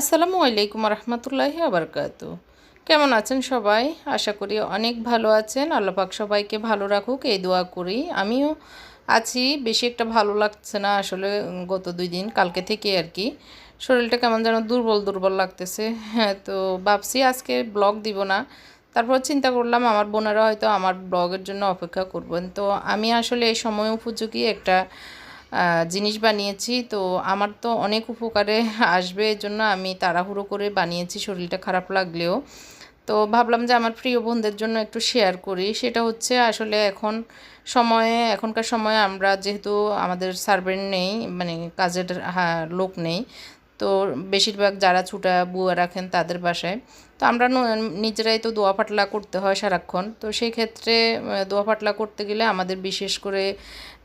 আসসালামু আলাইকুম রহমতুল্লাহি আবরকাত। কেমন আছেন সবাই? আশা করি অনেক ভালো আছেন। আল্লাপাক সবাইকে ভালো রাখুক, এই দোয়া করি। আমিও আছি, বেশি একটা ভালো লাগছে না আসলে গত দুই দিন, কালকে থেকে আর কি। শরীরটা কেমন যেন দুর্বল দুর্বল লাগতেছে। হ্যাঁ তো ভাবছি আজকে ব্লগ দিব না। তারপর চিন্তা করলাম, আমার বোনেরা হয়তো আমার ব্লগের জন্য অপেক্ষা করবেন। তো আমি আসলে এই সময় উপযোগী একটা জিনিস বানিয়েছি। তো আমার তো অনেক উপকারে আসবে, এর জন্য আমি তাড়াহুড়ো করে বানিয়েছি, শরীরটা খারাপ লাগলেও। তো ভাবলাম যে আমার প্রিয় বোনদের জন্য একটু শেয়ার করি। সেটা হচ্ছে আসলে এখন সময়ে, এখনকার সময়ে আমরা যেহেতু আমাদের সার্ভেন্ট নেই মানে কাজের লোক নেই তো বেশিরভাগ যারা ছুটা বুয়া রাখেন তাদের বাসায়। তো আমরা নিজেরাই তো দোয়া পাটলা করতে হয় সারাক্ষণ। তো সেই ক্ষেত্রে দোয়া পাটলা করতে গেলে আমাদের বিশেষ করে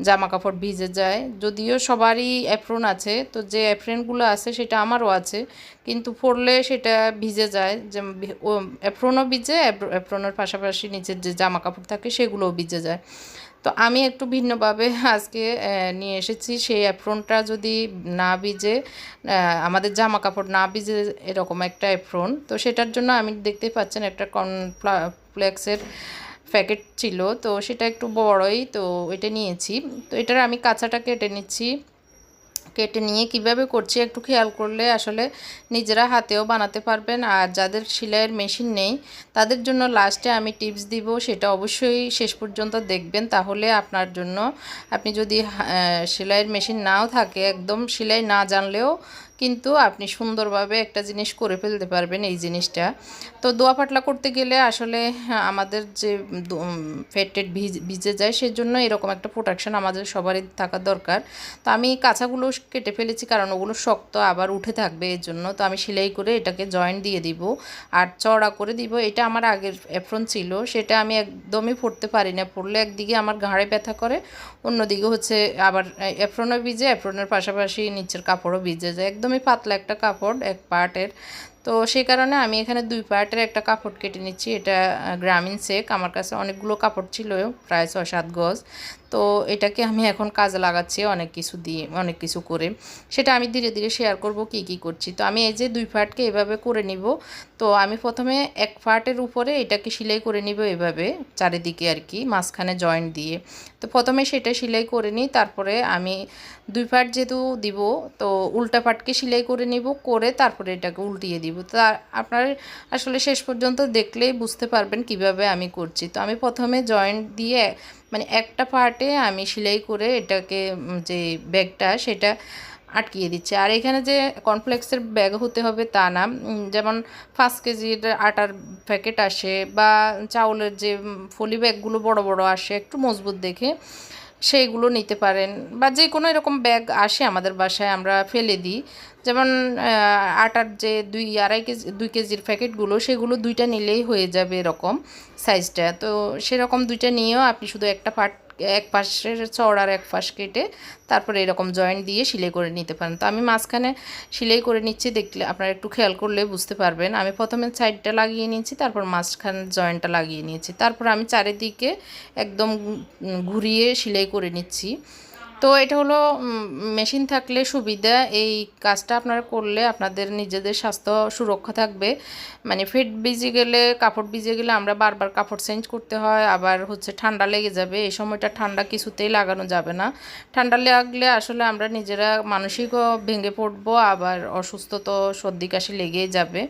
জামা কাপড় ভিজে যায়। যদিও সবারই অ্যাপ্রন আছে, তো যে অ্যাপ্রনগুলো আছে সেটা আমারও আছে। কিন্তু পরলে সেটা ভিজে যায়। যে অ্যাপ্রনও ভিজে অ্যাপ্রনের পাশাপাশি নিচের যে জামা কাপড় থাকে সেগুলোও ভিজে যায়। তো আমি একটু ভিন্নভাবে আজকে নিয়ে এসেছি। সেই অ্যাপ্রনটা যদি না ভিজে আমাদের জামা কাপড় না ভিজে এরকম একটা অ্যাপ্রন তো সেটার জন্য আমি দেখতে পাচ্ছেন একটা কর্নফ্লেক্সের প্যাকেট ছিল। তো সেটা একটু বড়ই, তো এটা নিয়েছি। তো এটার আমি কাঁচাটা কেটে নিচ্ছি। কেটে নিয়ে কীভাবে করছি একটু খেয়াল করলে আসলে নিজেরা হাতেও বানাতে পারবেন। আর যাদের সেলাইয়ের মেশিন নেই, তাদের জন্য লাস্টে আমি টিপস দিব, সেটা অবশ্যই শেষ পর্যন্ত দেখবেন। তাহলে আপনার জন্য, আপনি যদি সেলাইয়ের মেশিন নাও থাকে, একদম সেলাই না জানলেও কিন্তু আপনি সুন্দরভাবে একটা জিনিস করে ফেলতে পারবেন এই জিনিসটা। তো দোয়া পাতলা করতে গেলে আসলে হ্যাঁ, আমাদের যে ফেটেড ভিজে যায় সেজন্য এরকম একটা প্রোটেকশন আমাদের সবারই থাকা দরকার। তো আমি কাঁচাগুলো কেটে ফেলেছি কারণ ওগুলো শক্ত আবার উঠে থাকবে এর জন্য তো আমি সেলাই করে এটাকে জয়েন্ট দিয়ে দিব আর চড়া করে দিব। এটা আমার আগের অ্যাপ্রন ছিল সেটা আমি একদমই পরতে পারি না পরলে একদিকে আমার ঘাড়ে ব্যথা করে অন্যদিকে হচ্ছে আবার অ্যাপ্রনও ভিজে অ্যাপ্রনের পাশাপাশি নিচের কাপড়ও ভিজে যায়। একদমই পাতলা একটা কাপড়, এক পার্টের। তো সেই কারণে আমি এখানে দুই পার্টের একটা কাপড় কেটে নিচ্ছি। এটা গ্রামীণ সেক। আমার কাছে অনেকগুলো কাপড় ছিল, প্রায় ছয় সাত গজ। তো এটাকে আমি এখন কাজে লাগাচ্ছি অনেক কিছু দিয়ে, অনেক কিছু করে। সেটা আমি ধীরে ধীরে শেয়ার করব কি কি করছি। তো আমি এই যে দুই পার্টকে এভাবে করে নিব। তো আমি প্রথমে এক পার্টের উপরে এটাকে সেলাই করে নিব এভাবে, চারিদিকে আর কি, মাঝখানে জয়েন্ট দিয়ে। তো প্রথমে সেটা সেলাই করে নিই, তারপরে আমি দুই পার্ট যেহেতু দিব, তো উল্টা পার্টকে সেলাই করে নিব, করে তারপরে এটাকে উল্টিয়ে দিব। তো আপনার আসলে শেষ পর্যন্ত দেখলেই বুঝতে পারবেন কীভাবে আমি করছি। তো আমি প্রথমে জয়েন্ট দিয়ে মানে একটা পার্টে আমি সেলাই করে এটাকে যে ব্যাগটা সেটা আটকিয়ে দিচ্ছে। আর এখানে যে কর্নফ্লেক্সের ব্যাগ হতে হবে তা না। যেমন পাঁচ কেজির আটার প্যাকেট আসে বা চাউলের যে ফলি ব্যাগগুলো বড় বড় আসে, একটু মজবুত দেখে। সেইগুলো নিতে পারেন বা যে কোনো এরকম ব্যাগ আসে আমাদের বাসায়, আমরা ফেলে দিই। যেমন আটার যে দুই, আড়াই কেজি, দুই কেজির প্যাকেটগুলো, সেগুলো দুইটা নিলেই হয়ে যাবে এরকম সাইজটা তো সেরকম দুইটা নিয়েও আপনি শুধু একটা পার্ট এক পাশের চওড়ার এক পাশ কেটে তারপরে এরকম জয়েন্ট দিয়ে সেলাই করে নিতে পারেন। তো আমি মাঝখানে সেলাই করে নিচ্ছি, দেখলে আপনারা একটু খেয়াল করলে বুঝতে পারবেন। আমি প্রথমে সাইডটা লাগিয়ে নিয়েছি, তারপর মাঝখানে জয়েন্টটা লাগিয়ে নিয়েছি। তারপর আমি চারিদিকে একদম ঘুরিয়ে সেলাই করে নিচ্ছি। তো এটা হলো মেশিন থাকলে সুবিধা। এই কাজটা আপনারা করলে আপনাদের নিজেদের স্বাস্থ্য সুরক্ষা থাকবে। মানে ফিট ভিজে গেলে, কাপড় ভিজে গেলে আমরা বারবার কাপড় চেঞ্জ করতে হয়। আবার হচ্ছে ঠান্ডা লেগে যাবে। এই সময়টা ঠান্ডা কিছুতেই লাগানো যাবে না। ঠান্ডা লাগলে আসলে আমরা নিজেরা মানসিকও ভেঙে পড়ব, আবার অসুস্থ তো সর্দি কাশি লেগেই যাবে।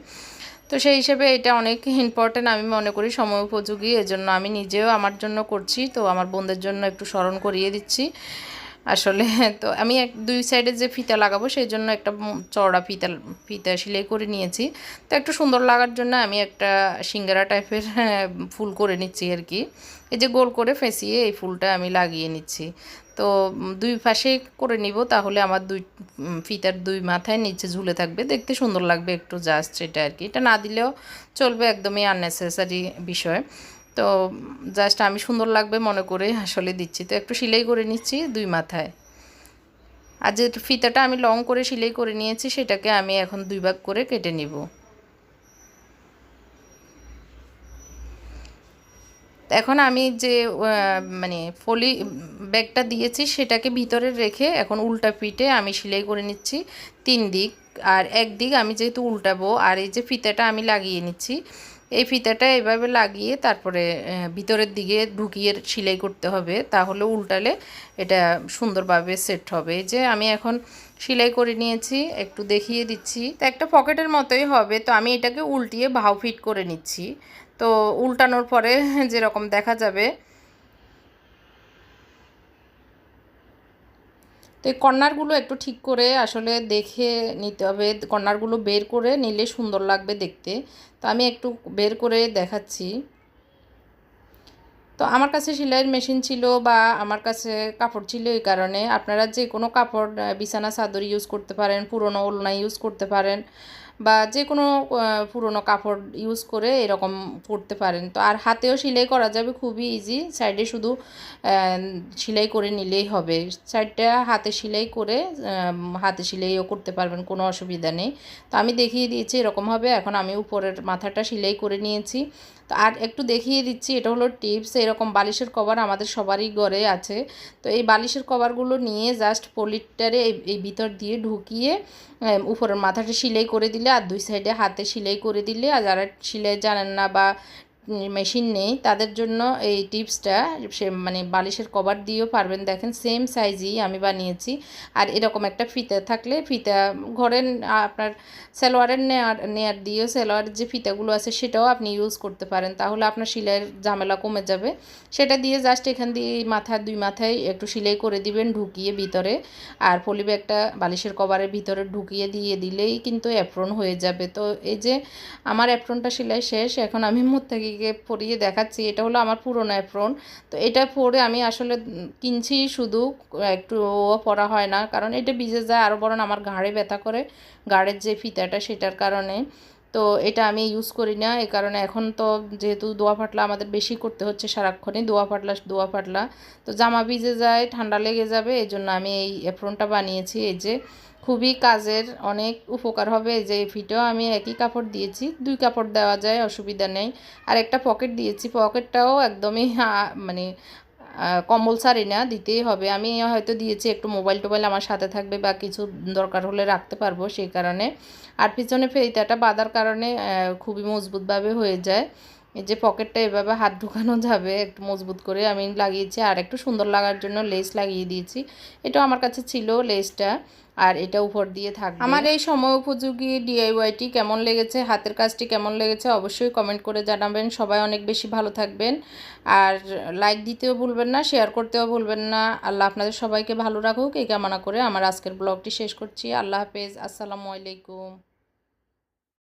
তো সেই হিসেবে এটা অনেক ইম্পর্টেন্ট আমি মনে করি সময় উপযোগী। এজন্য আমি নিজেও আমার জন্য করছি। তো আমার বোনদের জন্য একটু স্মরণ করিয়ে দিচ্ছি। আসলে তো আমি এক, দুই সাইডে যে ফিতা লাগাবো সেই জন্য একটা চওড়া ফিতা ফিতা সেলাই করে নিয়েছি। তো একটু সুন্দর লাগার জন্য আমি একটা সিঙ্গারা টাইপের ফুল করে নিচ্ছি আর কি। এই যে গোল করে ফেঁসিয়ে এই ফুলটা আমি লাগিয়ে নিচ্ছি। তো দুই পাশে করে নিব তাহলে আমার দুই ফিতার দুই মাথায় নিচে ঝুলে থাকবে। দেখতে সুন্দর লাগবে একটু জাস্ট এটা আর কি। এটা না দিলেও চলবে একদমই আননেসেসারি বিষয়। তো জাস্ট আমি সুন্দর লাগবে মনে করে আসলে দিচ্ছি। তো একটু সেলাই করে নিচ্ছি দুই মাথায়। আর যে ফিতাটা আমি লং করে সেলাই করে নিয়েছি, সেটাকে আমি এখন দুই ভাগ করে কেটে নিব। এখন আমি যে মানে ফলি ব্যাগটা দিয়েছি, সেটাকে ভিতরে রেখে এখন উল্টা পিঠে আমি সেলাই করে নিচ্ছি তিন দিক। আর একদিক আমি যেহেতু উল্টাবো, আর এই যে ফিতাটা আমি লাগিয়ে নিচ্ছি এই ফিতাটা এভাবে লাগিয়ে তারপরে ভিতরের দিকে ঢুকিয়ে সেলাই করতে হবে। তাহলে উল্টালে এটা সুন্দরভাবে সেট হবে। যে আমি এখন সেলাই করে নিয়েছি, একটু দেখিয়ে দিচ্ছি। তো একটা পকেটের মতোই হবে। তো আমি এটাকে উল্টিয়ে ভাও ফিট করে নিচ্ছি। তো উল্টানোর পরে যেরকম দেখা যাবে তো এই কর্নারগুলো একটু ঠিক করে আসলে দেখে নিতে হবে। কর্নারগুলো বের করে নিলে সুন্দর লাগবে দেখতে। তো আমি একটু বের করে দেখাচ্ছি। তো আমার কাছে সেলাইয়ের মেশিন ছিল বা আমার কাছে কাপড় ছিল এই কারণে। আপনারা যে কোনো কাপড় বিছানা, চাদর ইউজ করতে পারেন, পুরনো ওলনা ইউজ করতে পারেন। বা যে কোনো পুরনো কাপড় ইউজ করে এরকম করতে পারেন। তো আর হাতেও সেলাই করা যাবে, খুবই ইজি সাইডে শুধু সেলাই করে নিলেই হবে। সাইডটা হাতে সেলাই করে হাতে সেলাইও করতে পারবেন, কোনো অসুবিধা নেই। তো আমি দেখিয়ে দিয়েছি, এরকম হবে। এখন আমি উপরের মাথাটা সেলাই করে নিয়েছি। তো আর একটু দেখিয়ে দিচ্ছি, এটা হলো টিপস। এরকম বালিশের কভার আমাদের সবারই ঘরে আছে। তো এই বালিশের কভারগুলো নিয়ে জাস্ট পলিটারে এই ভিতর দিয়ে ঢুকিয়ে উপরের মাথাটা সেলাই করে দিলে আর দুই সাইডে হাতে সেলাই করে দিলে আর যারা সেলাই জানেন না বা মেশিন নেই, তাদের জন্য এই টিপসটা সে মানে বালিশের কভার দিয়েও পারবেন। দেখেন সেম সাইজই আমি বানিয়েছি। আর এরকম একটা ফিতা থাকলে ফিতা ঘরের আপনার সালোয়ারের নেয়ার নেয়ার দিয়েও সালোয়ারের যে ফিতাগুলো আছে সেটাও আপনি ইউজ করতে পারেন। তাহলে আপনার সিলাইয়ের ঝামেলা কমে যাবে। সেটা দিয়ে জাস্ট এখান দিয়ে মাথা, দুই মাথায় একটু সিলাই করে দিবেন ঢুকিয়ে ভিতরে। আর পলি ব্যাগটা বালিশের কভারের ভিতরে ঢুকিয়ে দিয়ে দিলেই কিন্তু অ্যাপ্রন হয়ে যাবে। তো এই যে আমার অ্যাপ্রনটা সেলাই শেষ, এখন আমি মুত্তাকিকে পরিয়ে দেখাচ্ছি, এটা হলো আমার পুরনো অ্যাপ্রন তো এটা পরে আমি আসলে কিনছি শুধু, একটু পরা হয় না, কারণ এটা ভিজে যায় আরও বরং আমার ঘাড়ে ব্যথা করে, ঘাড়ের যে ফিতাটা সেটার কারণে। তো এটা আমি ইউজ করি না এই কারণে এখন তো যেহেতু দোয়া ফাটলা আমাদের বেশি করতে হচ্ছে সারাক্ষণই, দোয়া ফাটলা দোয়া ফাটলা। তো জামা ভিজে যায়, ঠান্ডা লেগে যাবে, এই জন্য আমি এই অ্যাপ্রনটা বানিয়েছি, এই যে খুবই কাজের অনেক উপকার হবে যে এই ফিটেও আমি একই কাপড় দিয়েছি, দুই কাপড় দেওয়া যায়, অসুবিধা নেই। আর একটা পকেট দিয়েছি পকেটটাও একদমই মানে কম্বল সারি না, দিতেই হবে। আমি হয়তো দিয়েছি, একটু মোবাইল টোবাইল আমার সাথে থাকবে বা কিছু দরকার হলে রাখতে পারব, সেই কারণে। আর পিছনে ফেরিতাটা বাঁধার কারণে খুবই মজবুতভাবে হয়ে যায়। এই যে পকেটটা এভাবে হাত ঢুকানো যাবে, একটু মজবুত করে আমি লাগিয়েছি। আর একটু সুন্দর লাগার জন্য লেস লাগিয়ে দিয়েছি। এটাও আমার কাছে ছিল লেসটা, আর এটা উপর দিয়ে থাকবে। আমার এই সময় উপযোগী ডিআইওয়াইটি কেমন লেগেছে, হাতের কাজটি কেমন লেগেছে অবশ্যই কমেন্ট করে জানাবেন। সবাই অনেক বেশি ভালো থাকবেন। আর লাইক দিতেও ভুলবেন না শেয়ার করতেও ভুলবেন না। আল্লাহ আপনাদের সবাইকে ভালো রাখুক। এই কামনা করে আমার আজকের ব্লগটি শেষ করছি। আল্লাহ হাফেজ। আসসালামু আলাইকুম।